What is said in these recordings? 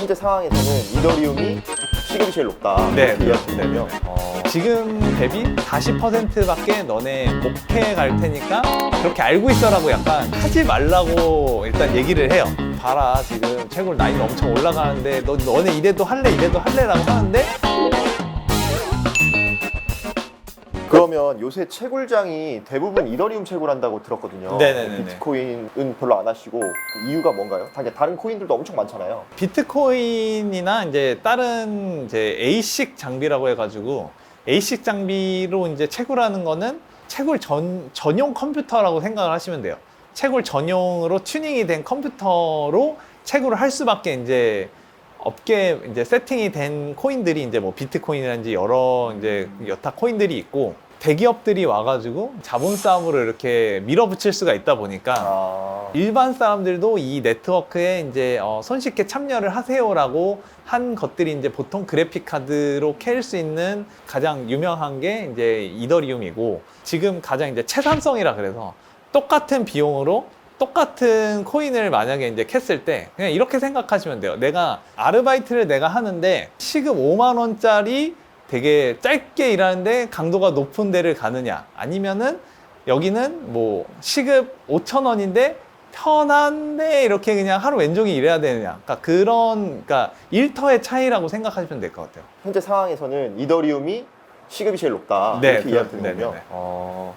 현재 상황에서는 이더리움이 시급이 제일 높다. 네, 이렇게 이야기되면 어, 지금 대비 40%밖에 너네 목해 갈 테니까 그렇게 알고 있어라고 약간 하지 말라고 일단 얘기를 해요. 봐라 지금 채굴 난이도 엄청 올라가는데 너 너네 이래도 할래 이래도 할래라고 하는데 그러면 요새 채굴장이 대부분 이더리움 채굴한다고 들었거든요. 네네네네. 비트코인은 별로 안 하시고 그 이유가 뭔가요? 당연 다른 코인들도 엄청 많잖아요. 비트코인이나 이제 다른 이제 에이식 장비라고 해가지고 에이식 장비로 이제 채굴하는 거는 채굴 전, 전용 컴퓨터라고 생각을 하시면 돼요. 채굴 전용으로 튜닝이 된 컴퓨터로 채굴을 할 수밖에 이제 업계 이제 세팅이 된 코인들이 이제 뭐 비트코인이라든지 여러 이제 여타 코인들이 있고 대기업들이 와가지고 자본 싸움으로 이렇게 밀어붙일 수가 있다 보니까 아, 일반 사람들도 이 네트워크에 이제 어, 손쉽게 참여를 하세요라고 한 것들이 이제 보통 그래픽 카드로 캘 수 있는 가장 유명한 게 이제 이더리움이고 지금 가장 이제 채산성이라 그래서 똑같은 비용으로 똑같은 코인을 만약에 이제 캤을 때 그냥 이렇게 생각하시면 돼요. 내가 아르바이트를 내가 하는데 시급 5만 원짜리 되게 짧게 일하는데 강도가 높은 데를 가느냐 아니면은 여기는 뭐 시급 5천 원인데 편한데 이렇게 그냥 하루 왼종일 일해야 되느냐 그러니까 그런 그러니까 일터의 차이라고 생각하시면 될 것 같아요. 현재 상황에서는 이더리움이 시급이 제일 높다. 네, 이렇게 그렇- 이야기되는군요. 네네네. 어,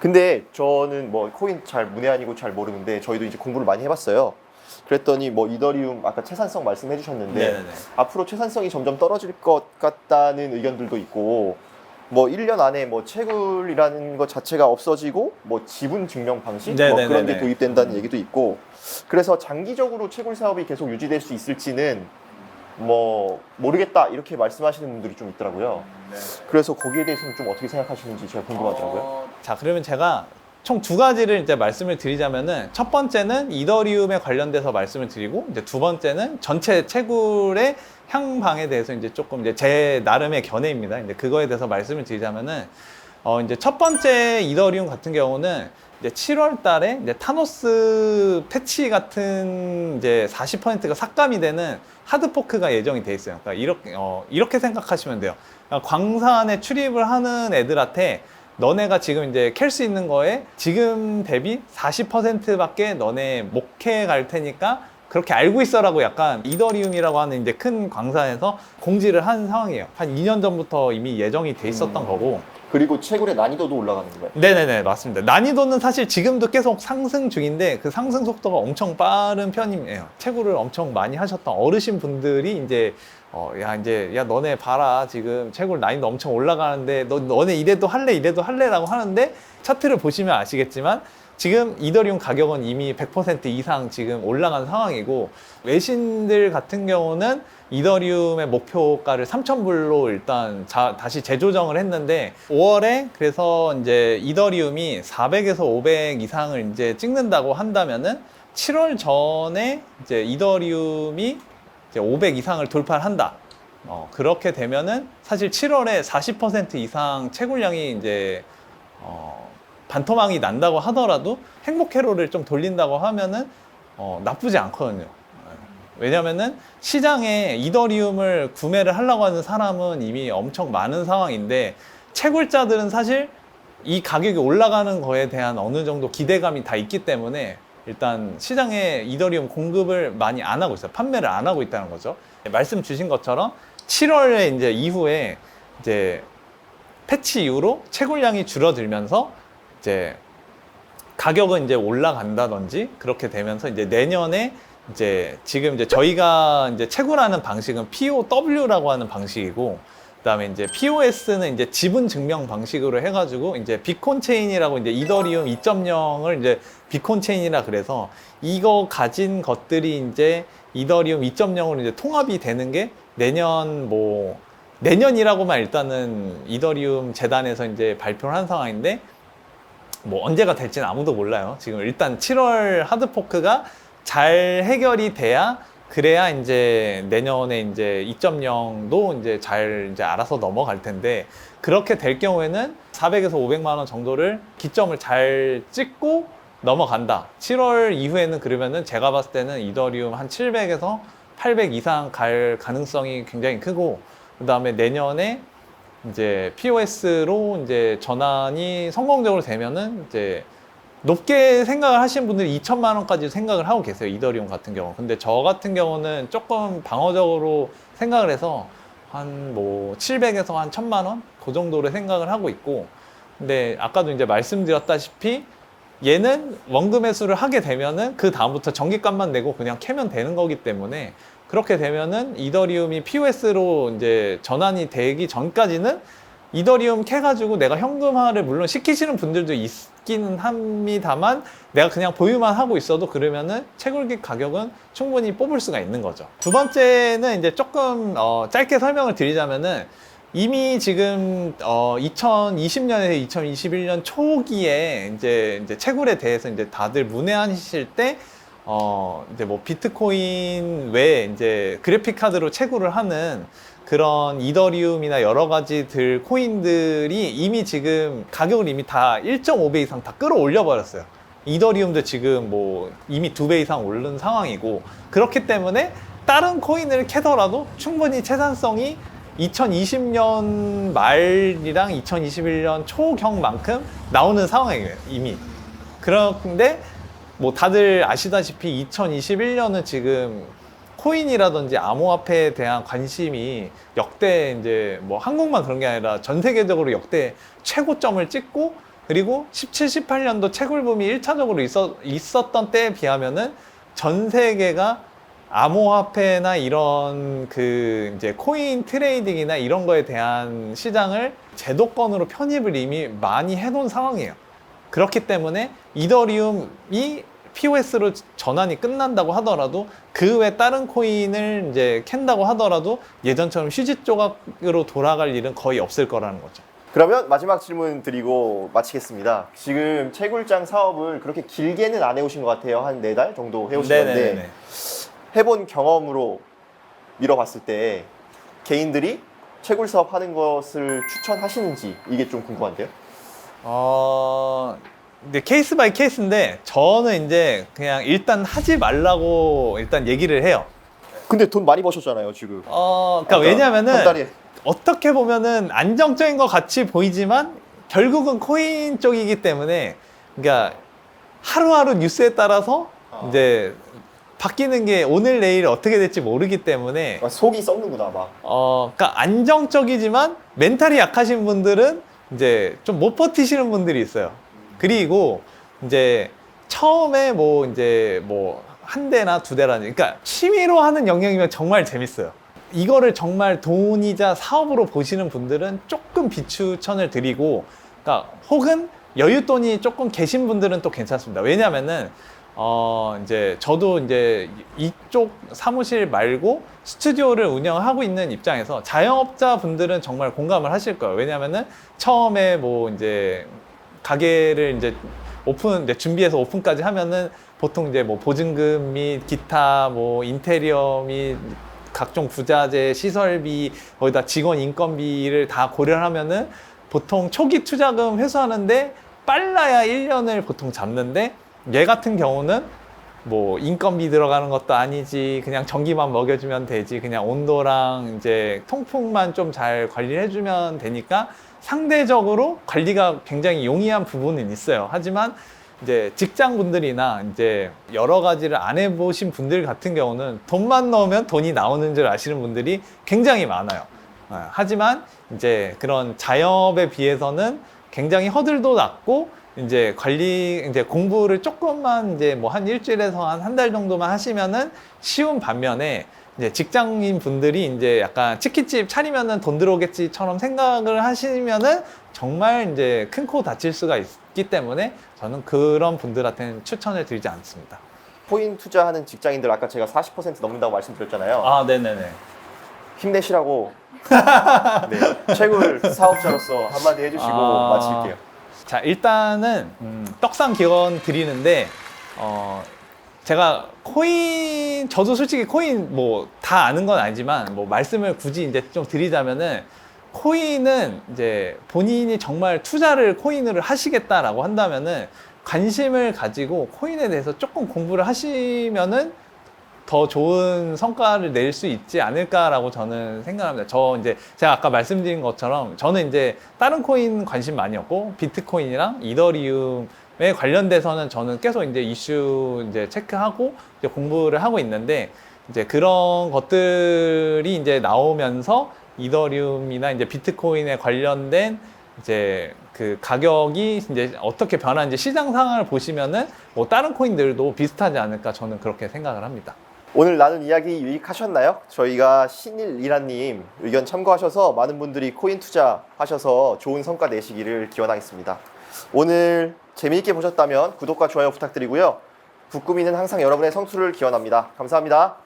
근데 저는 뭐 코인 잘 문외한이고 잘 모르는데 저희도 이제 공부를 많이 해봤어요. 그랬더니 뭐 이더리움 아까 채산성 말씀해 주셨는데 네네네. 앞으로 채산성이 점점 떨어질 것 같다는 의견들도 있고 뭐 1년 안에 뭐 채굴이라는 것 자체가 없어지고 뭐 지분 증명 방식 뭐 네네네네. 그런 게 도입된다는 얘기도 있고 그래서 장기적으로 채굴 사업이 계속 유지될 수 있을지는 뭐 모르겠다 이렇게 말씀하시는 분들이 좀 있더라고요. 그래서 거기에 대해서는 좀 어떻게 생각하시는지 제가 궁금하더라고요. 자, 그러면 제가 총 두 가지를 이제 말씀을 드리자면은 첫 번째는 이더리움에 관련돼서 말씀을 드리고 이제 두 번째는 전체 채굴의 향방에 대해서 이제 조금 이제 제 나름의 견해입니다. 이제 그거에 대해서 말씀을 드리자면은 어 이제 첫 번째 이더리움 같은 경우는 이제 7월 달에 이제 타노스 패치 같은 이제 40%가 삭감이 되는 하드포크가 예정이 돼 있어요. 그러니까 이렇게 어 이렇게 생각하시면 돼요. 그러니까 광산에 출입을 하는 애들한테 너네가 지금 이제 캘 수 있는 거에 지금 대비 40%밖에 너네 목해 갈 테니까 그렇게 알고 있어라고 약간 이더리움이라고 하는 이제 큰 광산에서 공지를 한 상황이에요. 한 2년 전부터 이미 예정이 돼 있었던 음. 거고. 그리고 채굴의 난이도도 올라가는 거예요. 네네네 맞습니다. 난이도는 사실 지금도 계속 상승 중인데 그 상승 속도가 엄청 빠른 편이에요. 채굴을 엄청 많이 하셨던 어르신 분들이 이제 어 야 이제 야 너네 봐라. 지금 채굴 난이도 엄청 올라가는데 너 너네 이래도 할래 이래도 할래라고 하는데 차트를 보시면 아시겠지만 지금 이더리움 가격은 이미 100% 이상 지금 올라간 상황이고 외신들 같은 경우는 이더리움의 목표가를 3,000불로 일단 자- 다시 재조정을 했는데 5월에 그래서 이제 이더리움이 400에서 500 이상을 이제 찍는다고 한다면은 7월 전에 이제 이더리움이 이제 500 이상을 돌파를 한다. 어, 그렇게 되면은 사실 7월에 40% 이상 채굴량이 이제 어, 반토막이 난다고 하더라도 행복 회로를 좀 돌린다고 하면은 어, 나쁘지 않거든요. 왜냐면은 시장에 이더리움을 구매를 하려고 하는 사람은 이미 엄청 많은 상황인데 채굴자들은 사실 이 가격이 올라가는 거에 대한 어느 정도 기대감이 다 있기 때문에 일단 시장에 이더리움 공급을 많이 안 하고 있어요. 판매를 안 하고 있다는 거죠. 말씀 주신 것처럼 7월에 이제 이후에 이제 패치 이후로 채굴량이 줄어들면서 이제 가격은 이제 올라간다든지 그렇게 되면서 이제 내년에 이제 지금 이제 저희가 이제 채굴하는 방식은 POW라고 하는 방식이고 그다음에 이제 POS는 이제 지분 증명 방식으로 해가지고 이제 비콘 체인이라고 이제 이더리움 2.0을 이제 비콘 체인이라 그래서 이거 가진 것들이 이제 이더리움 2.0으로 이제 통합이 되는 게 내년 뭐 내년이라고만 일단은 이더리움 재단에서 이제 발표를 한 상황인데 뭐 언제가 될지는 아무도 몰라요. 지금 일단 7월 하드포크가 잘 해결이 돼야 그래야 이제 내년에 이제 2.0도 이제 잘 이제 알아서 넘어갈 텐데 그렇게 될 경우에는 400에서 500만 원 정도를 기점을 잘 찍고 넘어간다. 7월 이후에는 그러면은 제가 봤을 때는 이더리움 한 700에서 800 이상 갈 가능성이 굉장히 크고 그다음에 내년에 이제 POS로 이제 전환이 성공적으로 되면은 이제 높게 생각을 하시는 분들이 2천만 원까지 생각을 하고 계세요. 이더리움 같은 경우. 근데 저 같은 경우는 조금 방어적으로 생각을 해서 한 뭐 700에서 한 1000만 원? 그 정도로 생각을 하고 있고. 근데 아까도 이제 말씀드렸다시피 얘는 원금 회수를 하게 되면은 그 다음부터 전기값만 내고 그냥 캐면 되는 거기 때문에 그렇게 되면은 이더리움이 POS로 이제 전환이 되기 전까지는 이더리움 캐가지고 내가 현금화를 물론 시키시는 분들도 있 기는 합니다만 내가 그냥 보유만 하고 있어도 그러면은 채굴기 가격은 충분히 뽑을 수가 있는 거죠. 두 번째는 이제 조금 어, 짧게 설명을 드리자면은 이미 지금 어 2020년에서 2021년 초기에 이제 이제 채굴에 대해서 이제 다들 문외한하실 때 어, 이제 뭐 비트코인 외에 이제 그래픽 카드로 채굴을 하는 그런 이더리움이나 여러 가지들 코인들이 이미 지금 가격을 이미 다 1.5배 이상 다 끌어올려 버렸어요. 이더리움도 지금 뭐 이미 두 배 이상 오른 상황이고 그렇기 때문에 다른 코인을 캐더라도 충분히 채산성이 2020년 말이랑 2021년 초경만큼 나오는 상황이에요 이미 그런데 뭐 다들 아시다시피 2021년은 지금 코인이라든지 암호화폐에 대한 관심이 역대 이제 뭐 한국만 그런 게 아니라 전 세계적으로 역대 최고점을 찍고 그리고 17, 18년도 채굴붐이 1차적으로 있었, 있었던 때에 비하면은 전 세계가 암호화폐나 이런 그 이제 코인 트레이딩이나 이런 거에 대한 시장을 제도권으로 편입을 이미 많이 해놓은 상황이에요. 그렇기 때문에 이더리움이 POS로 전환이 끝난다고 하더라도 그 외 다른 코인을 이제 캔다고 하더라도 예전처럼 휴지 조각으로 돌아갈 일은 거의 없을 거라는 거죠. 그러면 마지막 질문 드리고 마치겠습니다. 지금 채굴장 사업을 그렇게 길게는 안 해오신 것 같아요. 한 네 달 정도 해오신 건데 해본 경험으로 밀어봤을 때 개인들이 채굴 사업 하는 것을 추천하시는지 이게 좀 궁금한데요. 어, 근데 케이스 바이 케이스인데 저는 이제 그냥 일단 하지 말라고 일단 얘기를 해요. 근데 돈 많이 버셨잖아요 지금. 어, 그러니까 아까 왜냐면은 달에 어떻게 보면은 안정적인 것 같이 보이지만 결국은 코인 쪽이기 때문에 그러니까 하루하루 뉴스에 따라서 어. 이제 바뀌는 게 오늘 내일 어떻게 될지 모르기 때문에 아, 속이 썩는구나 막. 어, 그러니까 안정적이지만 멘탈이 약하신 분들은 이제 좀 못 버티시는 분들이 있어요. 그리고 이제 처음에 뭐 이제 뭐 한 대나 두 대라는 그러니까 취미로 하는 영역이면 정말 재밌어요. 이거를 정말 돈이자 사업으로 보시는 분들은 조금 비추천을 드리고 그러니까 혹은 여윳돈이 조금 계신 분들은 또 괜찮습니다. 왜냐면은 어 이제 저도 이제 이쪽 사무실 말고 스튜디오를 운영하고 있는 입장에서 자영업자 분들은 정말 공감을 하실 거예요. 왜냐면은 처음에 뭐 이제 가게를 이제 오픈 이제 준비해서 오픈까지 하면은 보통 이제 뭐 보증금 및 기타 뭐 인테리어 및 각종 부자재 시설비 거기다 직원 인건비를 다 고려하면은 보통 초기 투자금 회수하는데 빨라야 1년을 보통 잡는데 얘 같은 경우는 뭐 인건비 들어가는 것도 아니지 그냥 전기만 먹여주면 되지 그냥 온도랑 이제 통풍만 좀 잘 관리를 해주면 되니까 상대적으로 관리가 굉장히 용이한 부분은 있어요. 하지만 이제 직장 분들이나 이제 여러 가지를 안 해보신 분들 같은 경우는 돈만 넣으면 돈이 나오는 줄 아시는 분들이 굉장히 많아요. 어, 하지만 이제 그런 자영업에 비해서는 굉장히 허들도 낮고 이제 관리 이제 공부를 조금만 이제 뭐 한 일주일에서 한 한 달 정도만 하시면은 쉬운 반면에 이제 직장인 분들이 이제 약간 치킨집 차리면은 돈 들어오겠지처럼 생각을 하시면은 정말 이제 큰 코 다칠 수가 있기 때문에 저는 그런 분들한테는 추천을 드리지 않습니다. 코인 투자하는 직장인들 아까 제가 40% 넘는다고 말씀드렸잖아요. 아, 네네네. 힘내시라고 네, 채굴 사업자로서 한마디 해주시고 아. 마칠게요. 자, 일단은 음, 떡상 기원 드리는데 어 제가 코인 저도 솔직히 코인 뭐 다 아는 건 아니지만 뭐 말씀을 굳이 이제 좀 드리자면은 코인은 이제 본인이 정말 투자를 코인으로 하시겠다라고 한다면은 관심을 가지고 코인에 대해서 조금 공부를 하시면은 더 좋은 성과를 낼 수 있지 않을까라고 저는 생각합니다. 저 이제 제가 아까 말씀드린 것처럼 저는 이제 다른 코인 관심 많이 없고 비트코인이랑 이더리움에 관련돼서는 저는 계속 이제 이슈 이제 체크하고 이제 공부를 하고 있는데 이제 그런 것들이 이제 나오면서 이더리움이나 이제 비트코인에 관련된 이제 그 가격이 이제 어떻게 변하는지 시장 상황을 보시면은 뭐 다른 코인들도 비슷하지 않을까 저는 그렇게 생각을 합니다. 오늘 나눈 이야기 유익하셨나요? 저희가 신일이라님 의견 참고하셔서 많은 분들이 코인 투자하셔서 좋은 성과 내시기를 기원하겠습니다. 오늘 재미있게 보셨다면 구독과 좋아요 부탁드리고요. 북구미는 항상 여러분의 성수를 기원합니다. 감사합니다.